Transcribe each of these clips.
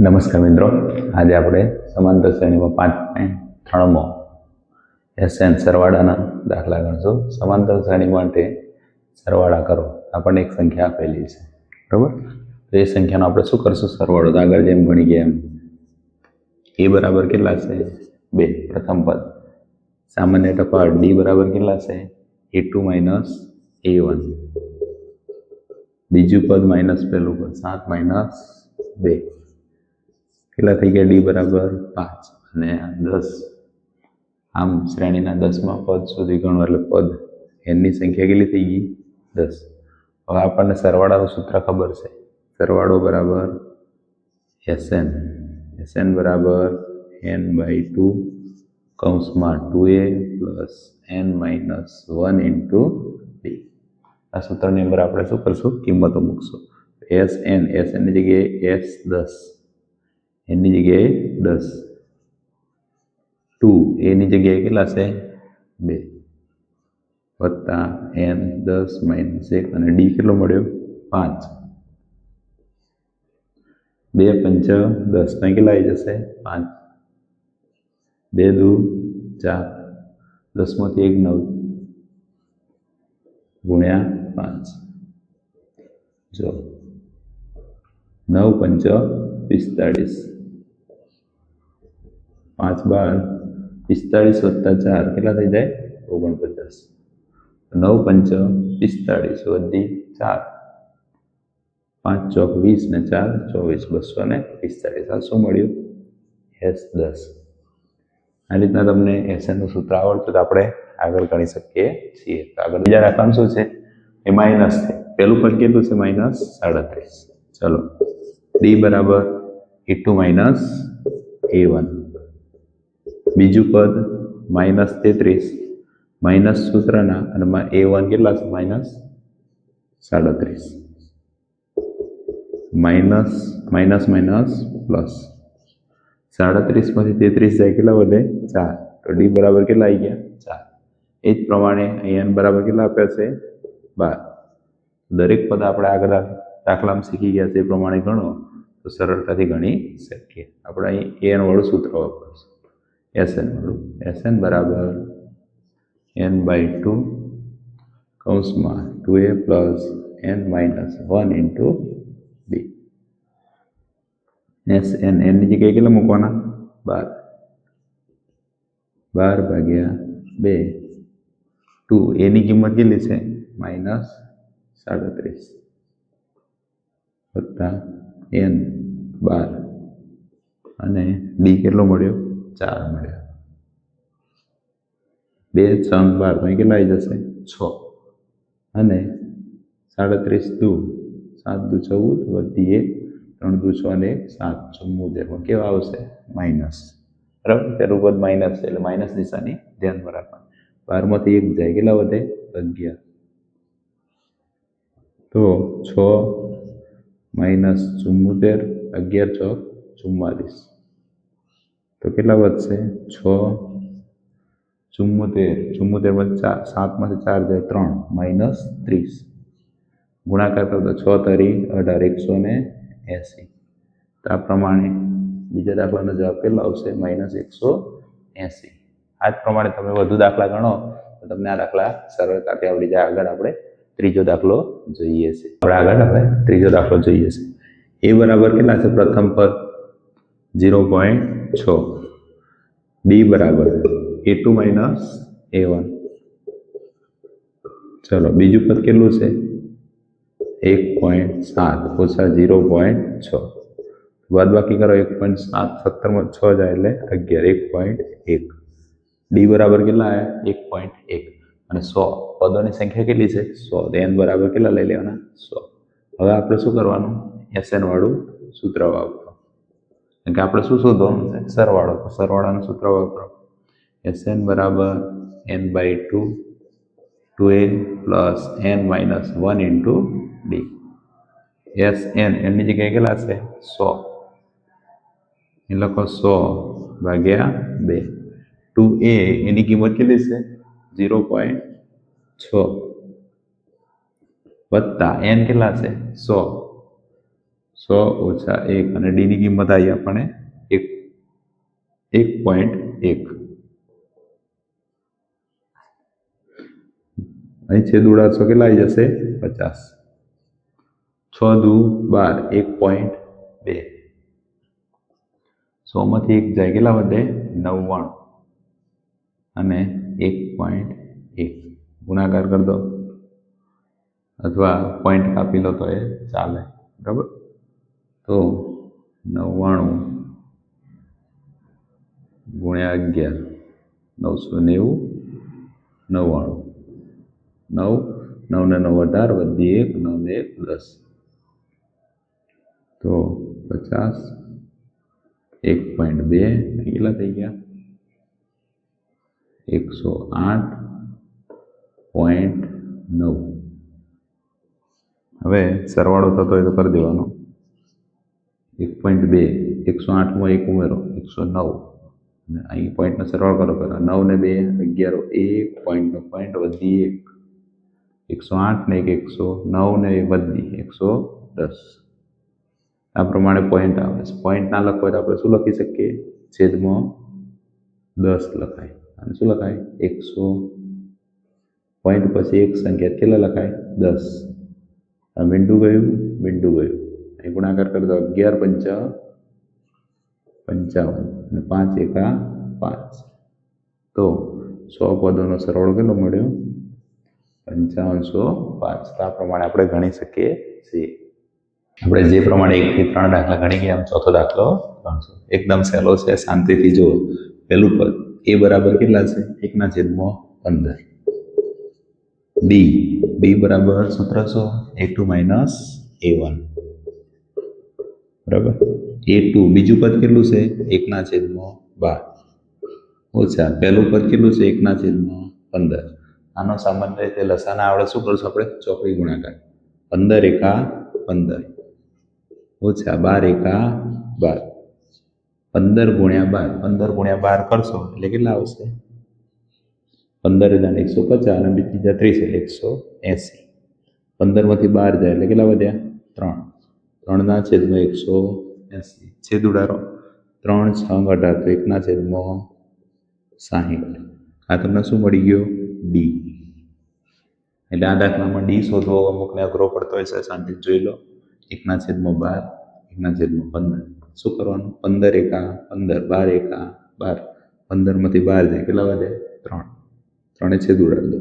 નમસ્કાર મિત્રો. આજે આપણે સમાંતર શ્રેણીમાં પાંચ પોઈન્ટ ત્રણમાં એસએન સરવાળાના દાખલા ગણશું. સમાંતર શ્રેણી માટે સરવાળા કરો. આપણને એક સંખ્યા આપેલી છે. બરાબર? તો એ સંખ્યાનો આપણે શું કરશું? સરવાળો. તો આગળ જેમ ભણી ગયા એમ. એ બરાબર કેટલા છે? બે. પ્રથમ પદ. સામાન્ય ટપાલ ડી બરાબર કેટલા છે? A two minus a one. બીજું પદ માઇનસ પહેલું પદ. સાત માઇનસ બે. કેટલા થઈ ગયા? ડી બરાબર? પાંચ અને દસ. આમ શ્રેણીના દસમાં પદ સુધી ગણો એટલે પદ. એની સંખ્યા કેટલી થઈ ગઈ? દસ. હવે આપણને સરવાળાનું સૂત્ર ખબર છે. સરવાળો બરાબર? S n. એસએન બરાબર એન બાય ટુ કૌંસમાં two a plus n minus one into d. આ સૂત્રની અંદર આપણે શું કરશું? કિંમતો મૂકશું. એસ એન એસ એનની જગ્યાએ એસ દસ. એની જગ્યાએ દસ. ટુ એની જગ્યાએ કેટલા છે? બે. વત્તા એન દસ માઇનસ એક અને ડી કેટલો મળ્યો? પાંચ. બે પંચ દસ. ત્યાં કેટલા આવી જશે? પાંચ. બે દુ ચાર. દસમાંથી એક નવ ગુણ્યા પાંચ. જો. નવ પંચ પિસ્તાળીસ. પાંચ, બાર, પિસ્તાળીસ વત્તા ચાર, કેટલા થઈ જાય? ઓગણપચાસ. નવ, પંચ, પિસ્તાળીસ વધી ચાર. પાંચ, ચોક, વીસ ને ચાર, ચોવીસ, બસો ને પિસ્તાળીસ. આ શું મળ્યું? એસ દસ. આ રીતના તમને એસએનનું સૂત્ર આવડતું તો આપણે આગળ ગણી શકીએ છીએ. તો આગળ બીજા રકમ શું છે? એ માઇનસ છે. પહેલું પદ કેટલું છે? માઇનસ સાડત્રીસ. ચલો. ડી બરાબર a two minus a one બીજું પદ માઇનસ તેત્રીસ માઇનસ સૂત્રના અને એ વન કેટલા છે? માઇનસ સાડત્રીસ. માઇનસ માઇનસ માઇનસ પ્લસ સાડત્રીસમાંથી તેત્રીસ જાય કેટલા વધે? ચાર. તો ડી બરાબર કેટલા આવી ગયા? ચાર. એ જ પ્રમાણે અહીંયા બરાબર કેટલા આપ્યા છે? બાર. દરેક પદ આપણે આગળ દાખલામાં શીખી ગયા છે એ પ્રમાણે ગણો તો સરળતાથી ગણી શકીએ. આપણે અહીં એન વાળું સૂત્ર વાપરશું. એસએન એસએન બરાબર એન બાય ટુ કૌંસમાં two a plus n minus one into b s n એનની જગ્યાએ કેટલા મૂકવાના? બાર. બાર ભાગ્યા બે. ટુ એની કિંમત કેટલી છે? માઇનસ સાડત્રીસ. વત્તા એન બાર. અને ડી કેટલો મળ્યો? ચાર મળ્યા. બે, ત્રણ, બાર પણ કેટલા આવી જશે? છ. અને સાડત્રીસ દુ, સાત દુ ચૌદ, વધી એક, ત્રણ દુ છ અને એક, સાત પણ કેવા આવશે? માઇનસ. બરાબર? પેલું પદ માઇનસ છે, એટલે માઇનસ નિશાની ધ્યાનમાં રાખવાની. બારમાંથી એક જાય, કેટલા વધે? અગિયાર. તો છ માઇનસ ચુમ્મોતેર, અગિયાર, છ ચુમ્માલીસ તો કેટલા વધશે? છ. ચુમ્મોતેર ચુમ્મોતેરમાં ચાર. સાતમાંથી ચાર જાય ત્રણ. માઇનસ ત્રીસ. ગુણાકાર કરતા છ તરી અઢાર. એકસો ને એંસી. તો આ પ્રમાણે બીજા દાખલાનો જવાબ કેટલો આવશે? માઇનસ એકસો એંસી. આ જ પ્રમાણે તમે વધુ દાખલા ગણો, તો તમને આ દાખલા સરળતાથી આવડી જાય. આગળ આપણે ત્રીજો દાખલો જોઈએ છે. આપણે આગળ આપણે ત્રીજો દાખલો જોઈએ છે. એ બરાબર કેટલા છે? પ્રથમ પદ. ઝીરો પોઈન્ટ છ. ડી બરાબર. A two minus a one ચલો, બીજું પદ કેટલું છે? એક પોઈન્ટ સાત, ઓછા ઝીરો પોઈન્ટ છ. બાદ બાકી કરો એક પોઈન્ટ સાત, સત્તરમાં છ જાય એટલે અગિયાર, એક પોઈન્ટ એક. ડી બરાબર કેટલા આવ્યા એક પોઈન્ટ એક. અને સો, પદોની સંખ્યા કેટલી છે? સો. તો એન બરાબર કેટલા લઈ લેવાના? સો. હવે આપણે શું કરવાનું? એસએન વાળું સૂત્ર વાપરો કારણ કે આપણે શું શોધવાનું છે? સરવાળો તો સરવાળાનું સૂત્ર વાપરો એસએન બરાબર n by two two a plus n minus one into d s n એની જગ્યાએ કેટલા છે સો. એ લખો સો ભાગ્યા બે. ટુ એ એની કિંમત કેટલી છે ઝીરો પોઈન્ટ છ. વત્તા એન કેટલા છે સો. સો ઓછા એક અને ડીની કિંમત આવી આપણે એક એક પોઈન્ટ એક. અહીં છેદ ઉડાડશો કેટલા આવી જશે? પચાસ. છ દુ બાર, એક પોઈન્ટ બે. સોમાંથી એક જાય કેટલા વધે? નવ્વાણું. અને એક પોઈન્ટ એક. ગુણાકાર કરી દો. અથવા પોઈન્ટ કાપી લો તો એ ચાલે. બરાબર? તો નવ્વાણું ગુણ્યા અગિયાર, નવસો નેવું, નવ્વાણું. નવ નવ ને નવ અઢાર વધી એક નવ ને એક દસ. તો પચાસ, એક પોઈન્ટ બે, કેટલા થઈ ગયા? એકસો આઠ પોઈન્ટ નવ. હવે સરવાળો થતો હોય તો કરી દેવાનો. એક પોઈન્ટ બે એકસો આઠમાં એક ઉમેરો એકસો નવ. અને અહીં પોઈન્ટનો સરવાળો કરો પહેલાં. નવ ને બે, અગિયારો, એક પોઈન્ટનો પોઈન્ટ વધી એક. એકસો આઠ ને એક એકસો નવ ને વધી એકસો દસ. આ પ્રમાણે પોઈન્ટ આવે છે. પોઈન્ટ ના લખો તો આપણે શું લખી શકીએ? છેદમાં દસ લખાય. અને શું લખાય? એકસો. પોઈન્ટ પછી એક સંખ્યા કેટલા લખાય દસ. આ મીંડું ગયું? મીંડું ગયું. અહીં ગુણાકાર કરી દો અગિયાર પંચા પંચાવન અને પાંચ એકા પાંચ. તો સો પદોનો સરવાળો કેટલો મળ્યો? પંચાવનસો પાંચ. તો આ પ્રમાણે આપણે ગણી શકીએ છીએ. આપણે જે પ્રમાણે એકથી ત્રણ દાખલા ગણી ગયા ચોથો દાખલો ગણશું. એકદમ સહેલો છે, શાંતિથી જો પહેલું પદ, એ બરાબર કેટલા છે? એકના છેદમાં પંદર. ડી બી બરાબર સૂત્ર શું a two minus a one. બરાબર? એ ટુ બીજું પદ કેટલું છે? એકના છેદમાં બાર. ઓછા પહેલું પદ કેટલું છે? એકના છેદમાં પંદર. આનો સામાન્ય રીતે લસાના આવડે શું કરશું આપણે? ચોકડી ગુણાકાર. પંદર એકા પંદર. ઓછા બાર એકા બાર. પંદર ગુણ્યા બાર. પંદર ગુણ્યા બાર કરશો એટલે કેટલા આવશે? પંદર હજાર એકસો પચાસ અને બીજી હજાર ત્રીસ એટલે એકસો એંસી. પંદરમાંથી બાર જાય એટલે કેટલા વધ્યા? ત્રણ. ત્રણના છેદમાં એકસો એંસી. છેદ ઉડાડો. ત્રણ છ અઢાર તો એકના છેદમાં સાહીઠ. આ તમને શું મળી ગયો? ડી. એટલે આ દાખલામાં ડી શોધવો અમુકને અઘરો પડતો હોય છે, શાંતિ જોઈ લો. એકના છેદમાં બાર, એકના છેદમાં પંદર. શું કરવાનું? પંદર એકા, પંદર, બાર એકા, બાર. પંદરમાંથી બાર જાય. કેટલા વધે? ત્રણ. ત્રણે છેદ ઉડાડી દો.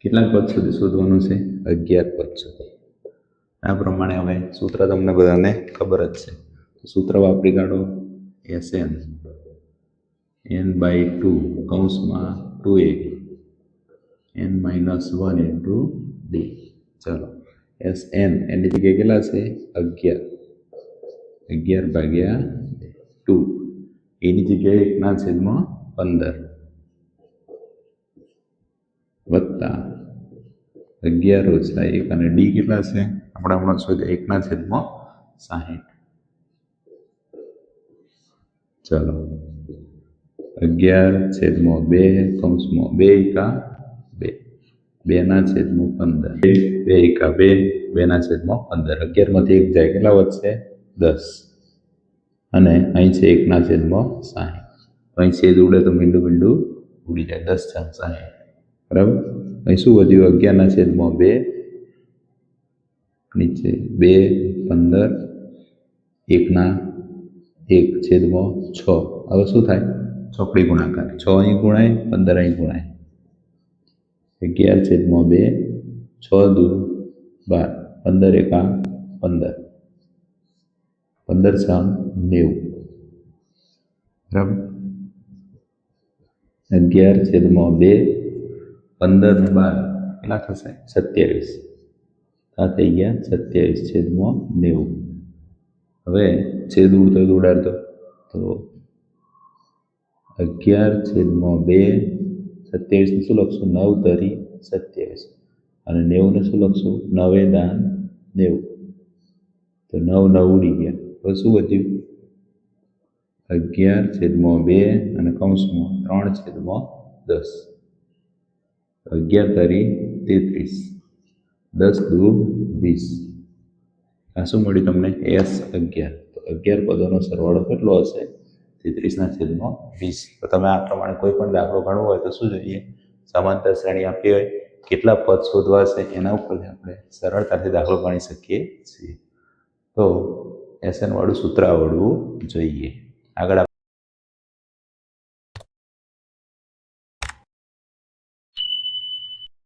કેટલાક પદ સુધી શોધવાનું છે? અગિયાર પદ સુધી. આ પ્રમાણે હવે સૂત્ર તમને બધાને ખબર જ છે. સૂત્ર વાપરી કાઢો. S n n by two કૌંસમાં two a n minus one into d ચલો. એસ એન એની જગ્યાએ કેટલા છે? અગિયાર. અગિયાર ભાગ્યા ટુ એની જગ્યાએ એકના છેદમાં પંદર. વત્તા અગિયાર ઓછા એક અને ડી કેટલા છે? આપણે હમણાં શોધ્યા. એકના છેદમાં સાહીઠ. ચલો. અગિયાર છેદમાં બે કૌંસમાં બે એકા બે. બેના છેદમાં પંદર. બે એકા બે, બેના છેદમાં પંદર. અગિયારમાંથી એક જાય. કેટલા વધશે? દસ. અને અહીં છે એકના છેદમાં સાહીઠ. અહીં છેદ ઉડે તો મીંડું મીંડું ઉડી જાય. દસ છ સાહીઠ. બરાબર? અહીં શું વધ્યું? અગિયારના છેદમાં બે, નીચે બે, પંદર, એકના એક છેદમાં છ. હવે શું થાય? ચોકડી ગુણાકાર. છ અહીં ગુણાય, પંદર અહીં ગુણાય. અગિયાર છેદમાં બે, છ દુ બાર. પંદર એકા પંદર. પંદર સામ નેવું. બરાબર? અગિયાર છેદમાં બે પંદર ને બાર. કેટલા થશે? સત્યાવીસ. આ થઈ ગયા સત્યાવીસ છેદમાં નેવું. હવે છેદ ઉડતો ઉડાડતો તો અગિયાર છેદમાં બે સત્યાવીસને શું લખશું? નવ તરી સત્યાવીસ. અને નેવુંને શું લખશું? નવે દાન નેવું. તો નવ નવ ઉડી ગયા. હવે શું વધ્યું? અગિયાર છેદમાં બે અને કૌંસમાં ત્રણ છેદમાં દસ. અગિયાર તારી તેત્રીસ. દસ દુ વીસ. આ શું મળ્યું તમને? એસ અગિયાર. તો અગિયાર પદોનો સરવાળો કેટલો હશે? તેત્રીસના છેદમાં વીસ. તો તમે આ પ્રમાણે કોઈ પણ દાખલો ગણવો હોય તો શું જોઈએ? સમાંતર શ્રેણી આપી હોય. કેટલા પદ શોધવા છે એના ઉપરથી આપણે સરળતાથી દાખલો ગણી શકીએ છીએ. તો એસ એનવાળું સૂત્ર આવડવું જોઈએ. આગળ